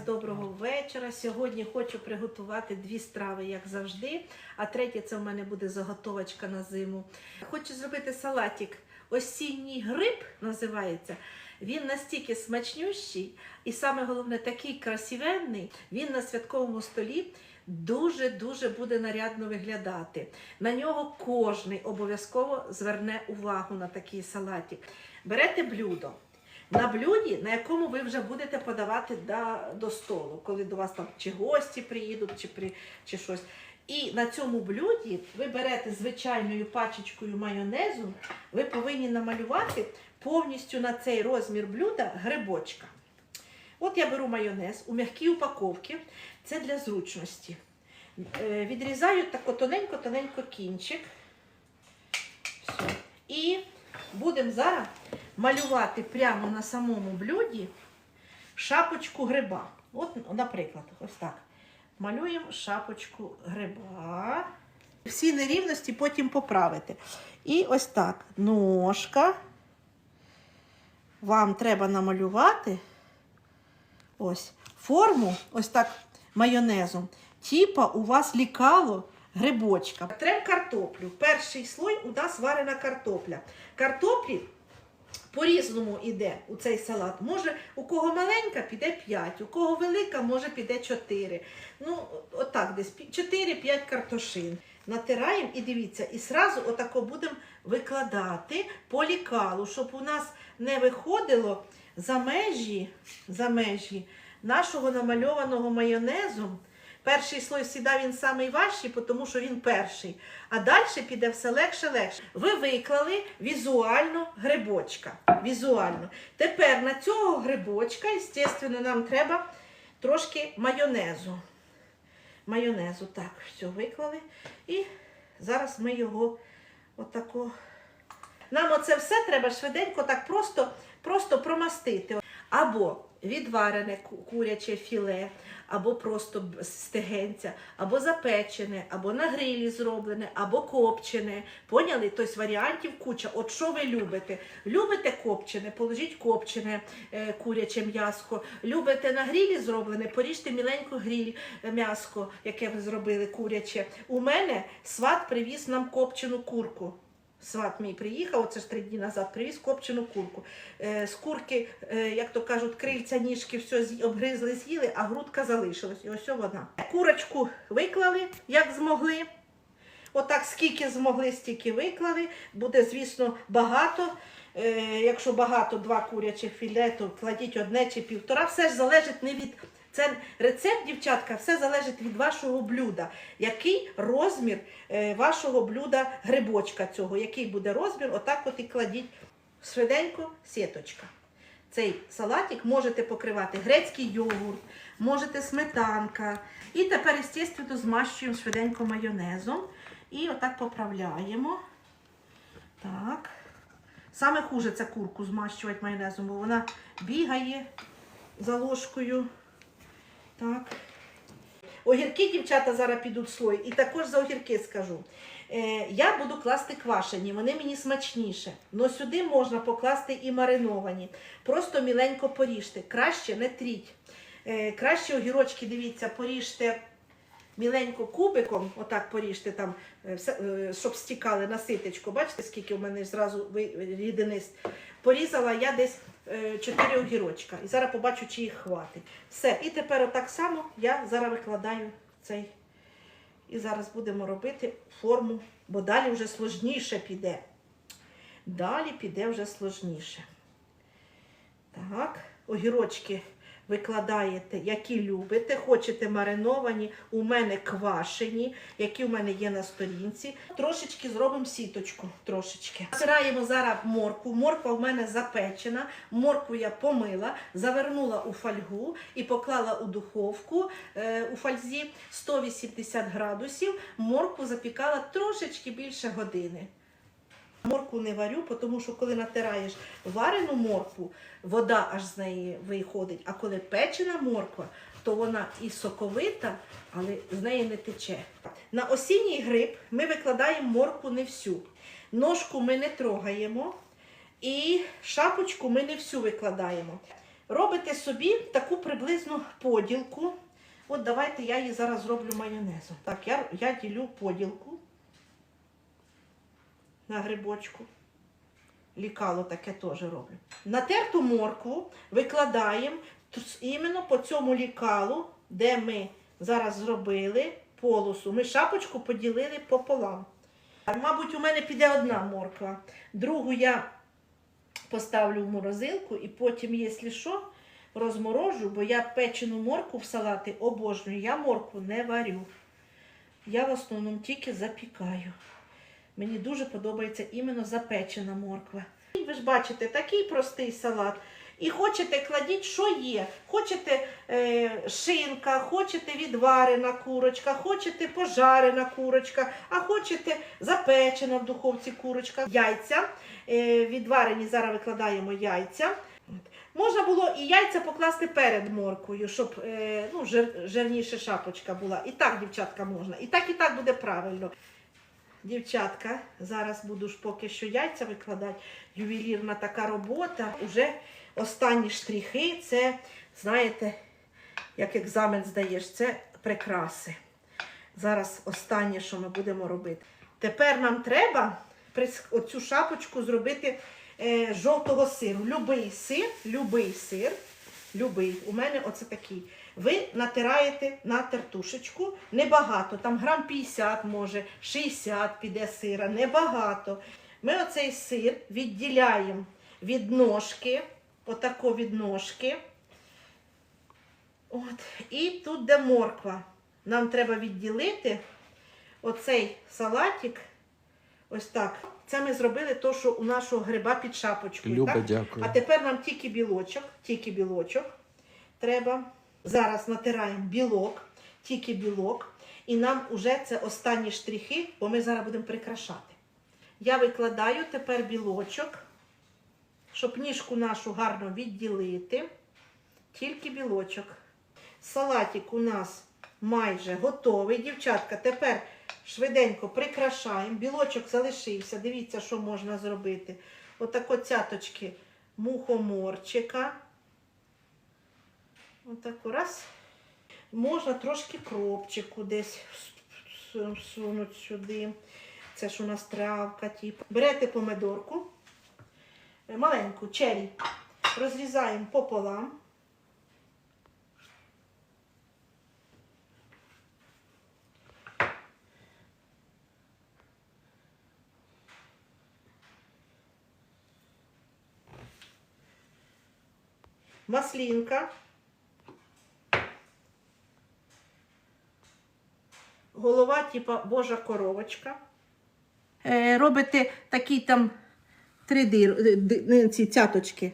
Доброго вечора. Сьогодні хочу приготувати дві страви, як завжди. А третє це в мене буде заготовочка на зиму. Хочу зробити салатик. Осінній гриб називається. Він настільки смачнющий і саме головне такий красивенний. Він на святковому столі дуже-дуже буде нарядно виглядати. На нього кожний обов'язково зверне увагу на такий салатик. Берете блюдо на блюді, на якому ви вже будете подавати до, до столу, коли до вас там чи гості приїдуть, чи, при, чи щось. І на цьому блюді ви берете звичайною пачечкою майонезу, ви повинні намалювати повністю на цей розмір блюда грибочка. От я беру майонез у м'якій упаковці, це для зручності. Е, Відрізаю тако тоненько-тоненько кінчик. Все. І будемо зараз малювати прямо на самому блюді шапочку гриба. От, наприклад, ось так. Малюємо шапочку гриба. Всі нерівності потім поправити. І ось так. Ножка. Вам треба намалювати ось форму, ось так майонезом. Типа у вас лікало грибочка. Трем картоплю. Перший слой у нас варена картопля. Картоплі по-різному йде у цей салат. Може, у кого маленька, піде 5, у кого велика, може піде 4. Ну, отак десь 4-5 картошин. Натираємо і дивіться, і сразу отако будемо викладати по лікалу, щоб у нас не виходило за межі, за межі нашого намальованого майонезом. Перший слой сіда він самий важчий, тому що він перший. А далі піде все легше, легше. Ви виклали візуально грибочка. Візуально. Тепер на цього грибочка, звісно, нам треба трошки майонезу. Майонезу. Так, все виклали. І зараз ми його отако. Нам оце все треба швиденько так просто, просто промастити. Або відварене куряче філе, або просто стегенця, або запечене, або на грилі зроблене, або копчене. Поняли? Тобто варіантів куча. От що ви любите? Любите копчене, положіть копчене е, куряче м'яско. Любите на грилі зроблене, поріжте міленько гриль е, м'яско, яке ви зробили куряче. У мене сват привіз нам копчену курку. Сват мій приїхав, це ж три дні назад, привіз копчену курку. Е, з курки, е, як то кажуть, крильця, ніжки, все обгризли, з'їли, а грудка залишилась. І ось вона. Курочку виклали, як змогли. Отак, скільки змогли, стільки виклали. Буде, звісно, багато. Е, якщо багато, два курячих філе, то кладіть одне чи півтора. Все ж залежить не від. Це рецепт, дівчатка, все залежить від вашого блюда. Який розмір е, вашого блюда грибочка цього, який буде розмір, отак от і кладіть швиденько сіточка. Цей салатик можете покривати грецький йогурт, можете сметанка. І тепер, звісно, змащуємо швиденько майонезом. І отак поправляємо. Так. Саме хуже це курку змащувати майонезом, бо вона бігає за ложкою. Так. Огірки, дівчата, зараз підуть слой. І також за огірки скажу. Е, я буду класти квашені, вони мені смачніше. Но сюди можна покласти і мариновані. Просто міленько поріжте. Краще не тріть. Е, краще огірочки, дивіться, поріжте міленько кубиком, отак поріжте там, е, е, щоб стікали на ситечко. Бачите, скільки в мене зразу ви- рідини. Порізала я десь 4 огірочка. І зараз побачу, чи їх хватить. Все. І тепер отак само я зараз викладаю цей. І зараз будемо робити форму, бо далі вже сложніше піде. Далі піде вже сложніше. Так, огірочки викладаєте, які любите. Хочете мариновані, у мене квашені, які у мене є на сторінці. Трошечки зробимо сіточку. Трошечки. Насираємо зараз морку. Морква в мене запечена. Моркву я помила, завернула у фольгу і поклала у духовку е, у фользі 180 градусів. Моркву запікала трошечки більше години. Моркву не варю, тому що коли натираєш варену моркву, вода аж з неї виходить. А коли печена морква, то вона і соковита, але з неї не тече. На осінній гриб ми викладаємо моркву не всю. Ножку ми не трогаємо і шапочку ми не всю викладаємо. робите собі таку приблизну поділку. От давайте я її зараз зроблю майонезом. Так, я, я ділю поділку на грибочку. Лікало таке теж роблю. Натерту моркву викладаємо іменно по цьому лікалу, де ми зараз зробили полосу. Ми шапочку поділили пополам. Мабуть, у мене піде одна морква. Другу я поставлю в морозилку і потім, якщо що, розморожу, бо я печену моркву в салати обожнюю. Я моркву не варю. Я в основному тільки запікаю. Мені дуже подобається іменно запечена морква. Ви ж бачите, такий простий салат. І хочете, кладіть, що є. Хочете е, шинка, хочете відварена курочка, хочете пожарена курочка, а хочете запечена в духовці курочка. Яйця е, відварені, зараз викладаємо яйця. Можна було і яйця покласти перед морквою, щоб е, ну, жир, жирніша шапочка була. І так, дівчатка, можна. І так, і так буде правильно. Дівчатка, зараз буду ж поки що яйця викладати. Ювелірна така робота. Уже останні штрихи, це, знаєте, як екзамен здаєш, це прикраси. Зараз останнє, що ми будемо робити. Тепер нам треба оцю шапочку зробити е, жовтого сиру. Любий сир, любий сир, любий. У мене оце такий. Ви натираєте на тертушечку небагато, там грам 50 може, 60 піде сира, небагато. Ми оцей сир відділяємо від ножки, отако від ножки. От. І тут де морква. Нам треба відділити оцей салатик. Ось так. Це ми зробили то, що у нашого гриба під шапочкою. Люба, так? дякую. А тепер нам тільки білочок, тільки білочок треба. Зараз натираємо білок, тільки білок. І нам вже це останні штрихи, бо ми зараз будемо прикрашати. Я викладаю тепер білочок, щоб ніжку нашу гарно відділити. Тільки білочок. Салатик у нас майже готовий. Дівчатка, тепер швиденько прикрашаємо. Білочок залишився. Дивіться, що можна зробити. Отако цяточки мухоморчика. Отако раз. Можна трошки кропчику десь всунути сюди. Це ж у нас травка, типу. Берете помидорку, е, маленьку чері, розрізаємо пополам. Маслінка. Типа Божа коровочка. Е, робите такі там три дир, ди- ди- не, ці цяточки.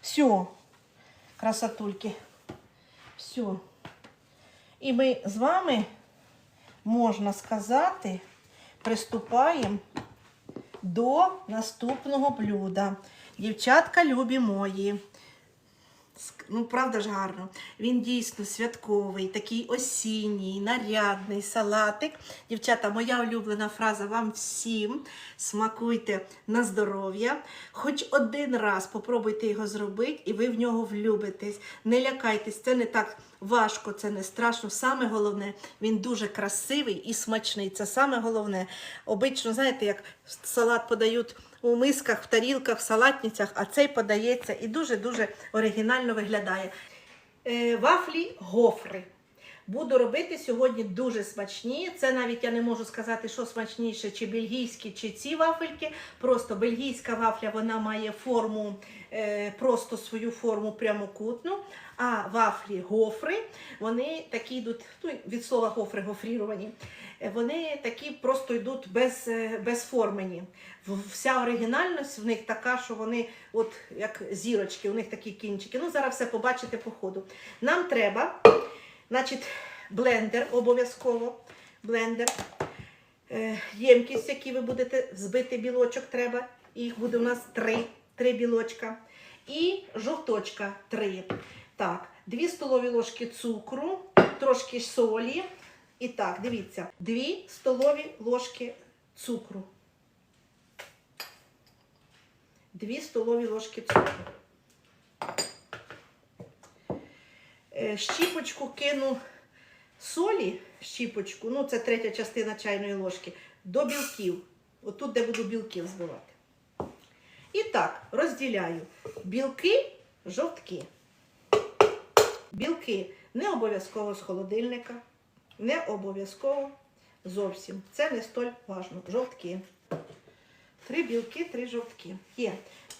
Все, красотульки. Все. І ми з вами, можна сказати, приступаємо до наступного блюда. Дівчатка любі мої. Ну, правда ж гарно. Він дійсно святковий, такий осінній, нарядний салатик. Дівчата, моя улюблена фраза вам всім. Смакуйте на здоров'я. Хоч один раз попробуйте його зробити, і ви в нього влюбитесь. Не лякайтесь, це не так важко, це не страшно. Саме головне, він дуже красивий і смачний. Це саме головне. Обично, знаєте, як салат подають у мисках, в тарілках, в салатницях, а цей подається і дуже-дуже оригінально виглядає. Е, вафлі гофри. Буду робити сьогодні дуже смачні. Це навіть я не можу сказати, що смачніше, чи бельгійські, чи ці вафельки. Просто бельгійська вафля вона має форму, е, просто свою форму прямокутну. А вафлі гофри, вони такі йдуть, ну, від слова гофри гофріровані. Вони такі просто йдуть без, е, безформені. Вся оригінальність в них така, що вони, от як зірочки, у них такі кінчики. Ну, зараз все побачите по ходу. Нам треба, значить, блендер обов'язково. Блендер. Е, ємкість, в якій ви будете збити білочок, треба. Їх буде у нас три, три білочка. І жовточка три. Так, 2 столові ложки цукру, трошки солі. І так, дивіться, 2 столові ложки цукру. 2 столові ложки цукру. Е, Щіпочку кину солі, щіпочку, ну це третя частина чайної ложки, до білків. Отут, де буду білків збивати. І так, розділяю білки, жовтки. Білки не обов'язково з холодильника, не обов'язково зовсім. Це не столь важно. Жовтки. Три білки, три жовтки. Є.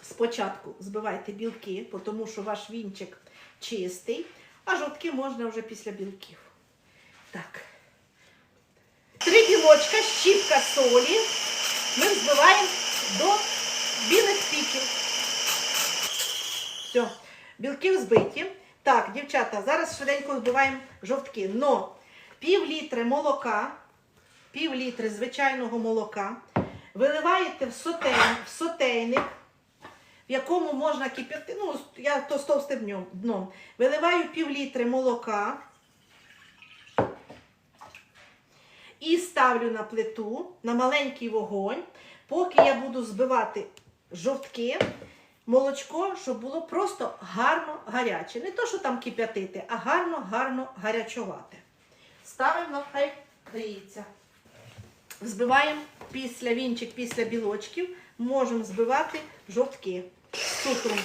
Спочатку збивайте білки, тому що ваш вінчик чистий, а жовтки можна вже після білків. Так. Три білочка, щіпка солі. Ми взбиваємо до білих піків. Все, білки взбиті. Так, дівчата, зараз швиденько збиваємо жовтки. Но пів літри молока, пів літри звичайного молока виливаєте в, сотей, в сотейник, в якому можна кип'яти, ну, я то з товстим дном. Виливаю пів літри молока і ставлю на плиту на маленький вогонь, поки я буду збивати жовтки, молочко, щоб було просто гарно гаряче. Не то, що там кип'ятити, а гарно-гарно гарячувати. Ставимо, хай гріється. Взбиваємо після вінчик, після білочків, можемо збивати жовтки з цукром.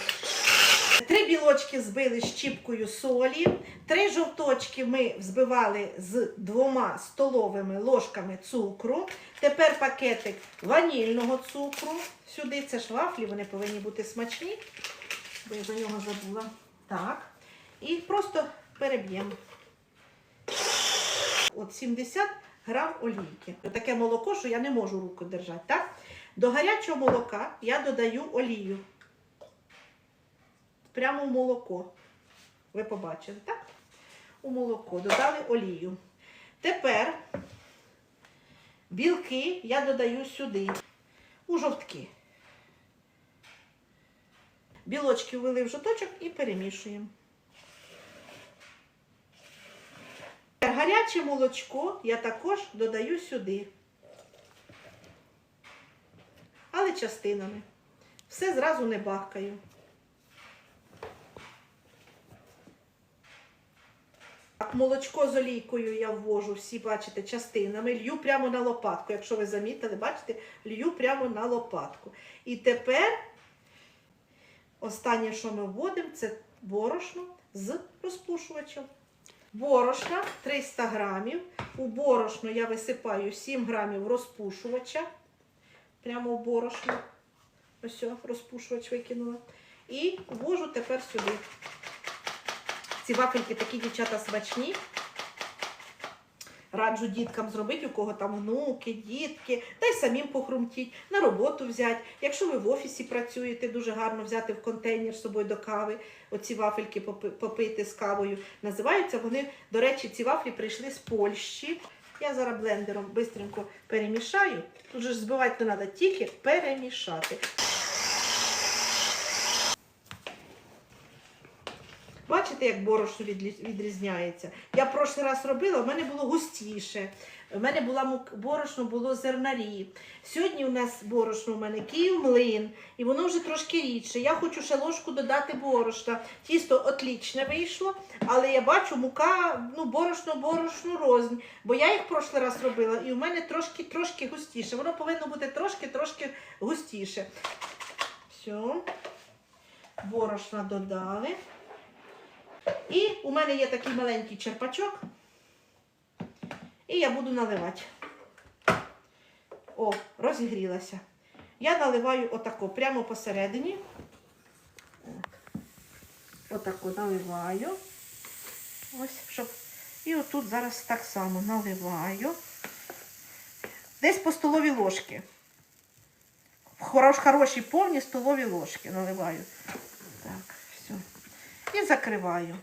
Три білочки збили з щіпкою солі, три жовточки ми взбивали з двома столовими ложками цукру. Тепер пакетик ванільного цукру. Сюди це ж вафлі, вони повинні бути смачні, бо я за нього забула. Так. І просто переб'ємо. От 70 грам олійки. Таке молоко, що я не можу руку держати. Так? До гарячого молока я додаю олію. Прямо в молоко. Ви побачили, так? У молоко додали олію. Тепер білки я додаю сюди, у жовтки. Білочки ввели в жовточок і перемішуємо. Гаряче молочко я також додаю сюди. Але частинами. Все зразу не бахкаю. Так, молочко з олійкою я ввожу, всі бачите, частинами. Лью прямо на лопатку. Якщо ви замітили, бачите, лью прямо на лопатку. І тепер останнє, що ми вводимо, це борошно з розпушувачем. Борошна 300 грамів. У борошно я висипаю 7 грамів розпушувача. Прямо в борошно. Ось, розпушувач викинула. І ввожу тепер сюди. Ці вафельки такі дівчата смачні. Раджу діткам зробити, у кого там внуки, дітки, та й самим похрумтіть, на роботу взяти. Якщо ви в офісі працюєте, дуже гарно взяти в контейнер з собою до кави, оці вафельки попи- попити з кавою. Називаються вони, до речі, ці вафлі прийшли з Польщі. Я зараз блендером швидко перемішаю. Тут же збивати не треба, тільки перемішати. Бачите, як борошно відрізняється? Я прошлий раз робила, в мене було густіше. У мене була борошно було зернарі. Сьогодні у нас борошно у мене Київ млин, і воно вже трошки рідше. Я хочу ще ложку додати борошна. Тісто отлічне вийшло, але я бачу, мука, ну, борошно, борошно рознь. Бо я їх прошлий раз робила, і у мене трошки трошки густіше. Воно повинно бути трошки трошки густіше. Все. Борошна додали. І у мене є такий маленький черпачок. І я буду наливати. О, розігрілася. Я наливаю отако, прямо посередині. От. Отако наливаю. Ось, щоб. І отут зараз так само наливаю. Десь по столовій ложки. Хорош, хороші повні столові ложки наливаю. І закриваю.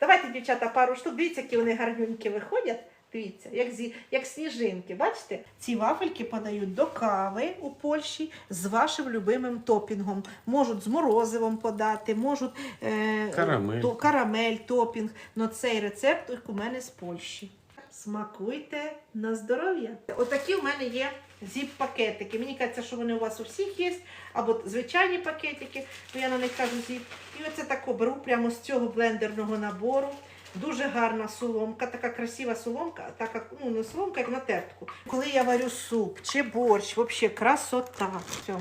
Давайте, дівчата, пару штук. Дивіться, які вони гарненькі виходять. Дивіться, як, зі, як сніжинки. Бачите? Ці вафельки подають до кави у Польщі з вашим любимим топінгом. Можуть з морозивом подати, можуть е, Карамель. то, карамель, топінг. Но цей рецепт у мене з Польщі. Смакуйте на здоров'я. Отакі в мене є зіп-пакетики. Мені кажеться, що вони у вас у всіх є, або звичайні пакетики, бо я на них кажу зіп. І оце тако беру прямо з цього блендерного набору. Дуже гарна соломка, така красива соломка, така ну, не соломка, як на тертку. Коли я варю суп чи борщ, взагалі красота. Все,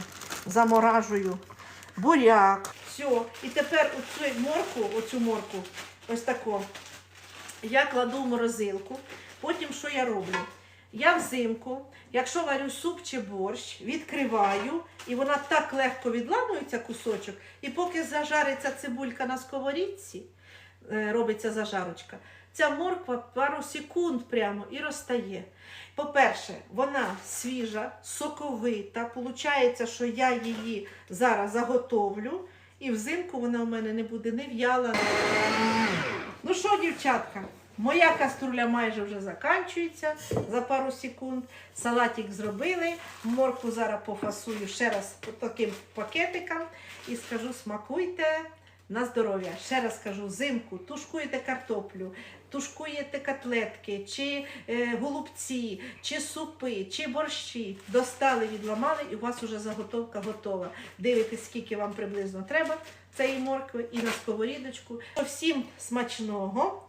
заморажую. Буряк. Все. І тепер оцю морку, оцю морку, ось тако, я кладу в морозилку. Потім що я роблю? Я взимку, якщо варю суп чи борщ, відкриваю, і вона так легко відламується кусочок, і поки зажариться цибулька на сковорідці, е, робиться зажарочка, ця морква пару секунд прямо і розтає. По-перше, вона свіжа, соковита. Получається, що я її зараз заготовлю, і взимку вона у мене не буде не в'яла. Ну що, дівчатка, моя каструля майже вже закінчується за пару секунд. Салатик зробили. Морку зараз пофасую ще раз таким пакетикам і скажу: смакуйте на здоров'я. Ще раз кажу, взимку тушкуєте картоплю, тушкуєте котлетки, чи е, голубці, чи супи, чи борщі. Достали, відламали, і у вас вже заготовка готова. Дивитесь, скільки вам приблизно треба цієї моркви і на сковорідочку. Всім смачного!